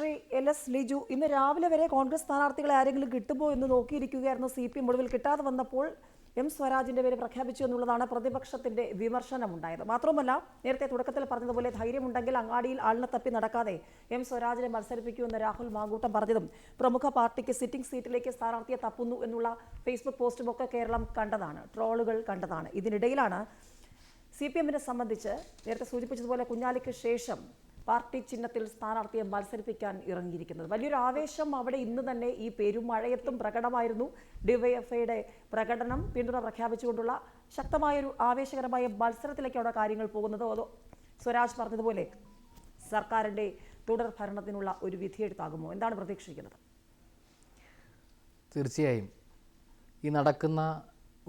Shri L S Liju ഇന്ന് രാവിലെ വരെ കോൺഗ്രസ് സ്ഥാനാർത്ഥികളെ ആരെങ്കിലും കിട്ടുമോ എന്ന് നോക്കിയിരിക്കുകയായിരുന്നു സി പി എം ഒടുവിൽ. കിട്ടാതെ വന്നപ്പോൾ എം സ്വരാജിന്റെ പേര് പ്രഖ്യാപിച്ചു എന്നുള്ളതാണ് പ്രതിപക്ഷത്തിന്റെ വിമർശനം വിമർശനമുണ്ടായത്. മാത്രമല്ല നേരത്തെ തുടക്കത്തിൽ പറഞ്ഞതുപോലെ ധൈര്യമുണ്ടെങ്കിൽ അങ്ങാടിയിൽ ആളിനെ തപ്പി നടക്കാതെ എം സ്വരാജിനെ മത്സരിപ്പിക്കുമെന്ന് രാഹുൽ മാങ്കൂട്ടം പറഞ്ഞതും പ്രമുഖ പാർട്ടിക്ക് സിറ്റിംഗ് സീറ്റിലേക്ക് സ്ഥാനാർത്ഥിയെ തപ്പുന്നു എന്നുള്ള ഫേസ്ബുക്ക് പോസ്റ്റും ഒക്കെ കേരളം കണ്ടതാണ് ട്രോളുകൾ കണ്ടതാണ്. ഇതിനിടയിലാണ് സി പി എമ്മിനെ സംബന്ധിച്ച് നേരത്തെ സൂചിപ്പിച്ചതുപോലെ കുഞ്ഞാലിക്ക് ശേഷം പാർട്ടി ചിഹ്നത്തിൽ സ്ഥാനാർത്ഥിയെ മത്സരിപ്പിക്കാൻ ഇറങ്ങിയിരിക്കുന്നത്. വലിയൊരു ആവേശം അവിടെ ഇന്ന് തന്നെ ഈ പെരുമഴയത്തും പ്രകടമായിരുന്നു. ഡിവൈഎഫ്ഐയുടെ പ്രകടനം പിന്തുണ പ്രഖ്യാപിച്ചുകൊണ്ടുള്ള ശക്തമായൊരു ആവേശകരമായ മത്സരത്തിലേക്കാണ് കാര്യങ്ങൾ പോകുന്നത്. അതോ സ്വരാജ് പറഞ്ഞതുപോലെ സർക്കാരിന്റെ തുടർ ഭരണത്തിനുള്ള ഒരു വിധിയെഴുത്താകുമോ എന്താണ് പ്രതീക്ഷിക്കുന്നത്? തീർച്ചയായും. ഈ നടക്കുന്ന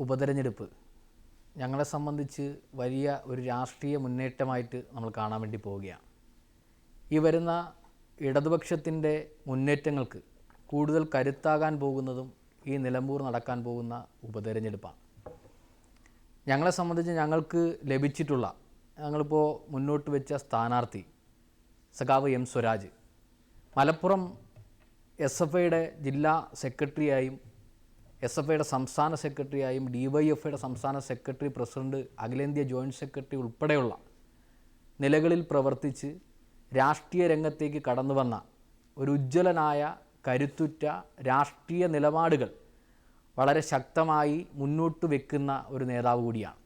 ഉപതെരഞ്ഞെടുപ്പ് ഞങ്ങളെ സംബന്ധിച്ച് വലിയ ഒരു രാഷ്ട്രീയ മുന്നേറ്റമായിട്ട് നമ്മൾ കാണാൻ വേണ്ടി പോവുകയാണ്. ഈ വരുന്ന ഇടതുപക്ഷത്തിന്റെ മുന്നേറ്റങ്ങൾക്ക് കൂടുതൽ കരുത്താകാൻ പോകുന്നതും ഈ നിലമ്പൂർ നടക്കാൻ പോകുന്ന ഉപതെരഞ്ഞെടുപ്പാണ്. ഞങ്ങളെ സംബന്ധിച്ച് ഞങ്ങൾക്ക് ലഭിച്ചിട്ടുള്ള ഞങ്ങളിപ്പോൾ മുന്നോട്ട് വെച്ച സ്ഥാനാർത്ഥി സഖാവ് M Swaraj Malappuram S F ഐയുടെ ജില്ലാ സെക്രട്ടറിയായും എസ് എഫ് ഐയുടെ സംസ്ഥാന സെക്രട്ടറിയായും ഡി വൈ എഫ് ഐയുടെ സംസ്ഥാന സെക്രട്ടറി പ്രസിഡന്റ് അഖിലേന്ത്യാ ജോയിന്റ് സെക്രട്ടറി ഉൾപ്പെടെയുള്ള നിലകളിൽ പ്രവർത്തിച്ച് രാഷ്ട്രീയ രംഗത്തേക്ക് കടന്നു വന്ന ഒരു ഉജ്ജ്വലനായ കരുത്തുറ്റ രാഷ്ട്രീയ നിലപാടുകൾ വളരെ ശക്തമായി മുന്നോട്ട് വെക്കുന്ന ഒരു നേതാവ് കൂടിയാണ്.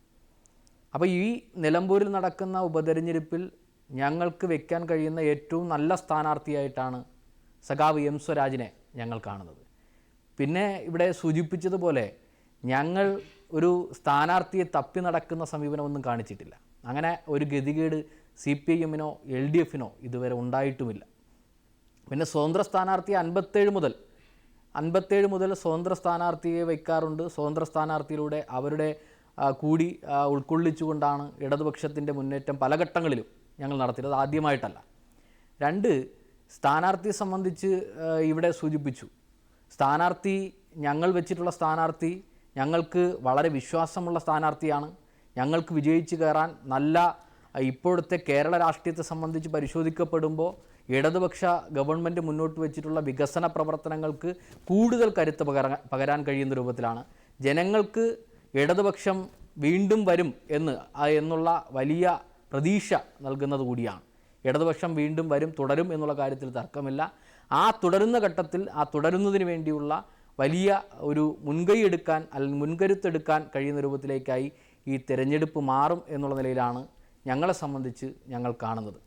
അപ്പോൾ ഈ നിലമ്പൂരിൽ നടക്കുന്ന ഉപതെരഞ്ഞെടുപ്പിൽ ഞങ്ങൾക്ക് വെക്കാൻ കഴിയുന്ന ഏറ്റവും നല്ല സ്ഥാനാർത്ഥിയായിട്ടാണ് സഖാവ് എം സ്വരാജിനെ ഞങ്ങൾ കാണുന്നത്. പിന്നെ ഇവിടെ സൂചിപ്പിച്ചതുപോലെ ഞങ്ങൾ ഒരു സ്ഥാനാർത്ഥിയെ തപ്പി നടക്കുന്ന സമീപനമൊന്നും കാണിച്ചിട്ടില്ല. അങ്ങനെ ഒരു ഗതികേട് സി പി ഐ എമ്മിനോ എൽ ഡി എഫിനോ ഇതുവരെ ഉണ്ടായിട്ടുമില്ല. പിന്നെ സ്വതന്ത്ര സ്ഥാനാർത്ഥി അൻപത്തേഴ് മുതൽ അൻപത്തേഴ് മുതൽ സ്വതന്ത്ര സ്ഥാനാർത്ഥിയെ വയ്ക്കാറുണ്ട്. സ്വതന്ത്ര സ്ഥാനാർത്ഥിയിലൂടെ അവരുടെ കൂടി ഉൾക്കൊള്ളിച്ചുകൊണ്ടാണ് ഇടതുപക്ഷത്തിന്റെ മുന്നേറ്റം പല ഘട്ടങ്ങളിലും ഞങ്ങൾ നടത്തിയത്. ആദ്യമായിട്ടല്ല. രണ്ട് സ്ഥാനാർത്ഥിയെ സംബന്ധിച്ച് ഇവിടെ സൂചിപ്പിച്ചു. സ്ഥാനാർത്ഥി ഞങ്ങൾ വെച്ചിട്ടുള്ള സ്ഥാനാർത്ഥി ഞങ്ങൾക്ക് വളരെ വിശ്വാസമുള്ള സ്ഥാനാർത്ഥിയാണ്. ഞങ്ങൾക്ക് വിജയിച്ച് കയറാൻ നല്ല ഇപ്പോഴത്തെ കേരള രാഷ്ട്രീയത്തെ സംബന്ധിച്ച് പരിശോധിക്കപ്പെടുമ്പോൾ ഇടതുപക്ഷ ഗവൺമെന്റ് മുന്നോട്ട് വെച്ചിട്ടുള്ള വികസന പ്രവർത്തനങ്ങൾക്ക് കൂടുതൽ കരുത്ത് പകരാൻ പകരാൻ കഴിയുന്ന രൂപത്തിലാണ്. ജനങ്ങൾക്ക് ഇടതുപക്ഷം വീണ്ടും വരും എന്ന് എന്നുള്ള വലിയ പ്രതീക്ഷ നൽകുന്നത് കൂടിയാണ്. ഇടതുപക്ഷം വീണ്ടും വരും തുടരും എന്നുള്ള കാര്യത്തിൽ തർക്കമില്ല. ആ തുടരുന്ന ഘട്ടത്തിൽ ആ തുടരുന്നതിന് വേണ്ടിയുള്ള വലിയ ഒരു മുൻകൈ എടുക്കാൻ അല്ലെങ്കിൽ മുൻകരുത്തെടുക്കാൻ കഴിയുന്ന രൂപത്തിലേക്കായി ഈ തിരഞ്ഞെടുപ്പ് മാറും എന്നുള്ള നിലയിലാണ് ഞങ്ങളെ സംബന്ധിച്ച് ഞങ്ങൾ കാണുന്നത്.